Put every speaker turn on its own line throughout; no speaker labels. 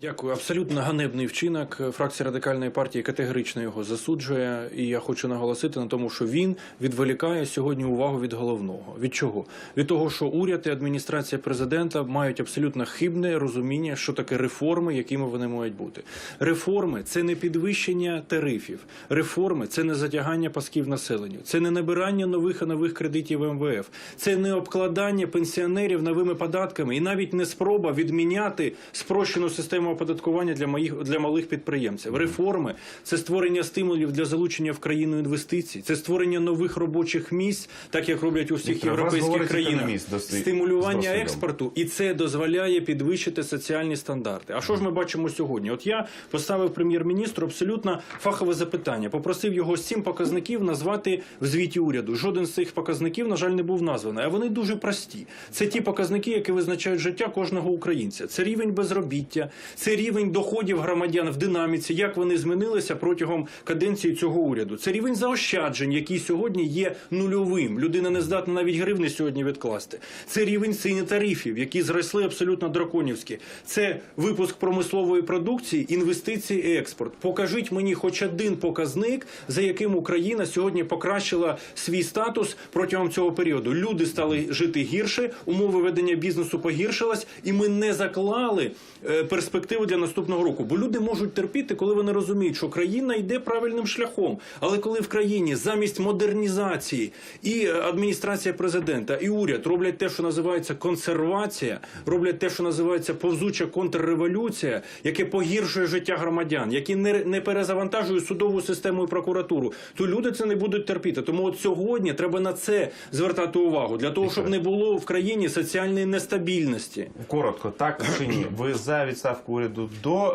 Дякую. Абсолютно ганебний вчинок. Фракція радикальної партії категорично його засуджує. І я хочу наголосити на тому, що він відволікає сьогодні увагу від головного. Від чого? Від того, що уряд і адміністрація президента мають абсолютно хибне розуміння, що таке реформи, якими вони мають бути. Реформи це не підвищення тарифів. Реформи це не затягання пасків населенню, це не набирання нових і нових кредитів МВФ, це не обкладання пенсіонерів новими податками і навіть не спроба відміняти спрощену систему оподаткування для моїх для малих підприємців. Реформи це створення стимулів для залучення в країну інвестицій, це створення нових робочих місць, так як роблять у всіх
Віктор,
європейських країнах. Стимулювання експорту, і це дозволяє підвищити соціальні стандарти. А що ж ми бачимо сьогодні? От я поставив прем'єр-міністру абсолютно фахове запитання. Попросив його сім показників назвати в звіті уряду. Жоден з цих показників, на жаль, не був названий. А вони дуже прості. Це ті показники, які визначають життя кожного українця. Це рівень безробіття, це рівень доходів громадян в динаміці, як вони змінилися протягом каденції цього уряду. Це рівень заощаджень, який сьогодні є нульовим. Людина не здатна навіть гривни сьогодні відкласти. Це рівень ціни тарифів, які зросли абсолютно драконівські. Це випуск промислової продукції, інвестиції, експорт. Покажіть мені хоч один показник, за яким Україна сьогодні покращила свій статус протягом цього періоду. Люди стали жити гірше, умови ведення бізнесу погіршились, і ми не заклали е, перспективу для наступного року. Бо люди можуть терпіти, коли вони розуміють, що країна йде правильним шляхом. Але коли в країні замість модернізації і е, адміністрація президента, і уряд роблять те, що називається консервація, роблять те, що називається повзуча контрреволюція, яке погіршує життя громадян, які не, не перезавантажує судову систему і прокуратуру, то люди це не будуть терпіти. Тому от сьогодні треба на це звертати увагу для того, щоб не було в країні соціальної нестабільності.
Коротко, так чи ні? Ви за відставку уряду до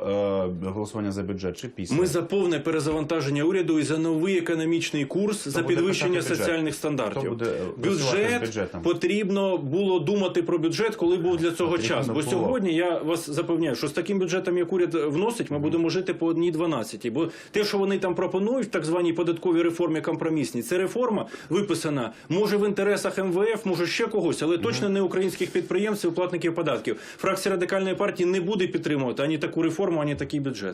е, голосування за бюджет чи після?
Ми за повне перезавантаження уряду і за новий економічний курс за
буде
підвищення
писати бюджет?
соціальних стандартів.
Хто буде, е, працювати з
бюджет
бюджетом?
потрібно було думати про бюджет, коли був для цього
Потрібно
час. Бо
було.
сьогодні я вас запевняю, що з таким бюджетом, як уряд вносить, ми будемо жити по одній 12. Бо те, що вони там пропонують в так званій податковій реформі компромісній, це реформа виписана може в інтересах МВФ, може ще когось, але точно не українських підприємців, платників податків. Фракція радикальної партії не буде підтримувати ані такую реформу, они такий бюджет.